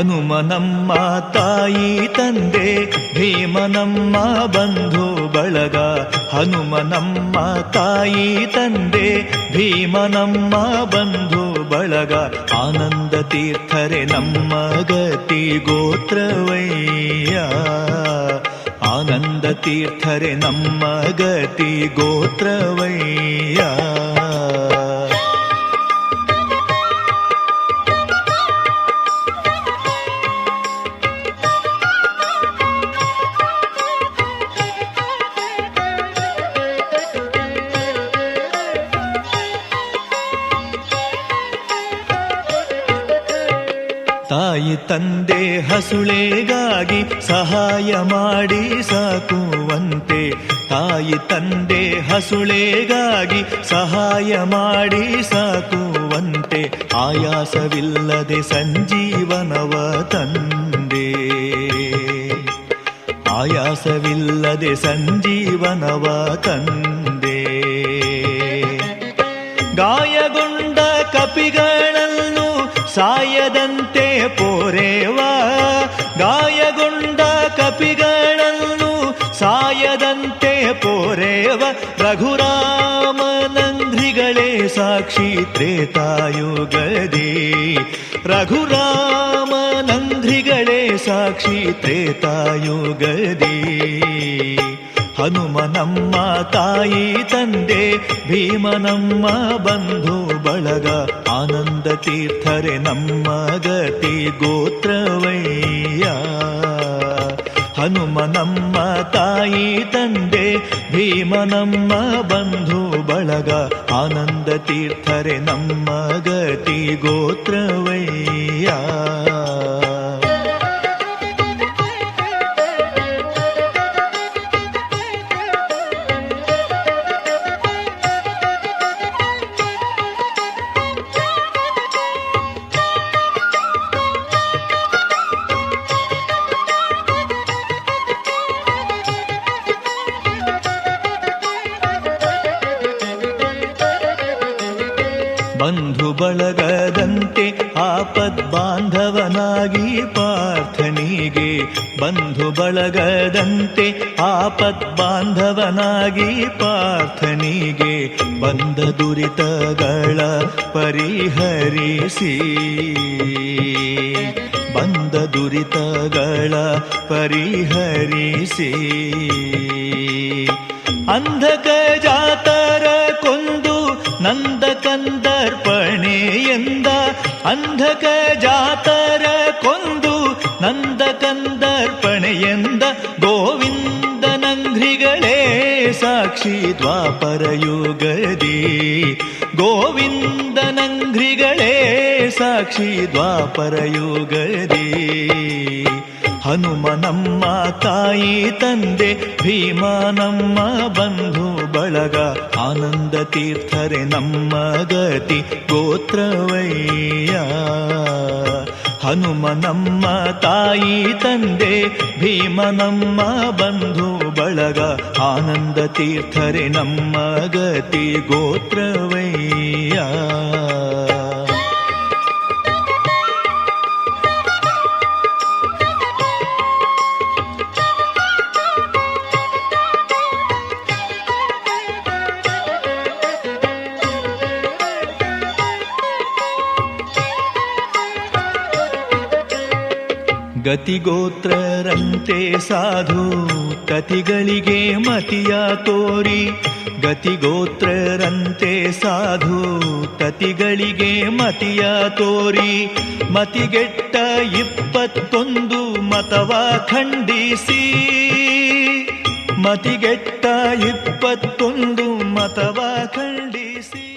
ಹನುಮನಮ್ಮ ತಾಯಿ ತಂದೆ, ಭೀಮನಮ್ಮ ಬಂಧು ಬಳಗ. ಹನುಮನಮ್ಮ ತಾಯಿ ತಂದೆ, ಭೀಮನಮ್ಮ ಬಂಧು ಬಳಗ. ಆನಂದ ತೀರ್ಥರೆ ನಮ್ಮ ಗತಿ ಗೋತ್ರವಯ್ಯ. ಆನಂದ ತೀರ್ಥರೆ ನಮ್ಮ ಗತಿ ಗೋತ್ರವಯ್ಯ. ತಂದೆ ಹಸುಳೆಗಾಗಿ ಸಹಾಯ ಮಾಡಿ ಸಾಕುವಂತೆ. ತಾಯಿ ತಂದೆ ಹಸುಳೆಗಾಗಿ ಸಹಾಯ ಮಾಡಿ ಸಾಕುವಂತೆ. ಆಯಾಸವಿಲ್ಲದೆ ಸಂಜೀವನವ ತಂದೆ. ಆಯಾಸವಿಲ್ಲದೆ ಸಂಜೀವನವ ತಂದೆ. ಗಾಯಗೊಂಡ ಕಪಿಗಳನ್ನು ಸಾಯದಂತೆ ಪೋರೇವ ಗಾಯಗೊಂಡ ಕಪಿಗಳನ್ನು ಸಾಯದಂತೆ ಪೋರೇವ ರಘುರಾಮನಂದ್ರಿಗಳೇ ಸಾಕ್ಷಿ ತ್ರೇತಾಯುಗದಿ ರಘುರಾಮನಂದ್ರಿಗಳೇ ಸಾಕ್ಷಿ ತ್ರೇತಾಯುಗದಿ ಹನುಮನಮ್ಮ ತಾಯಿ ತಂದೆ, ಭೀಮನಮ್ಮ ಬಂಧು ಬಳಗ, ಆನಂದ ತೀರ್ಥರೆ ನಮ್ಮ ಗತಿ ಗೋತ್ರವೈಯ ಹನುಮನಮ್ಮ ತಾಯಿ ತಂದೆ, ಭೀಮನಮ್ಮ ಬಂಧು ಬಳಗ, ಆನಂದ ತೀರ್ಥರೆ ನಮ್ಮ ಗತಿ ಗೋತ್ರವಯ್ಯ. ಬಂಧು ಬಳಗದಂತೆ ಆಪದ್ ಬಾಂಧವನಾಗಿ ಪಾರ್ಥನಿಗೆ ಬಂಧು ಬಳಗದಂತೆ ಆಪದ್ ಬಾಂಧವನಾಗಿ ಪಾರ್ಥನಿಗೆ ಬಂದ ದುರಿತಗಳ ಪರಿಹರಿಸಿ. ಬಂದ ದುರಿತಗಳ ಪರಿಹರಿಸಿ. ಅಂಧಕ ಅಂಧಕ ಜಾತರ ಕೊಂದು ನಂದ ಕಂದರ್ಪಣೆ ಎಂದ ಗೋವಿಂದನಂಘ್ರಿಗಳೇ ಸಾಕ್ಷಿ ದ್ವಾಪರ ಯುಗದಿ ಗೋವಿಂದನಂಘ್ರಿಗಳೇ ಸಾಕ್ಷಿ ದ್ವಾಪರ ಯುಗದಿ ಹನುಮನಮ್ಮ ತಾಯಿ ತಂದೆ ಭೀಮನಮ್ಮ ಬಂಧು ಬಳಗ ಆನಂದ ತೀರ್ಥರೆ ನಮ್ಮ ಗತಿ ಗೋತ್ರವಯ್ಯ. ಹನುಮನಮ್ಮ ತಾಯಿ ತಂದೆ, ಭೀಮ ನಮ್ಮ ಬಂಧು ಬಳಗ ಆನಂದ ತೀರ್ಥರೆ ನಮ್ಮ ಗತಿ ಗೋತ್ರವಯ್ಯ. ಗತಿಗೋತ್ರರಂತೆ ಸಾಧು ತತಿಗಳಿಗೆ ಮತಿಯ ತೋರಿ. ಗತಿಗೋತ್ರರಂತೆ ಸಾಧು ತತಿಗಳಿಗೆ ಮತಿಯ ತೋರಿ. ಮತಿಗೆಟ್ಟ ಇಪ್ಪತ್ತೊಂದು ಮತವ ಖಂಡಿಸಿ. ಮತಿಗೆಟ್ಟ ಇಪ್ಪತ್ತೊಂದು ಮತವ ಖಂಡಿಸಿ.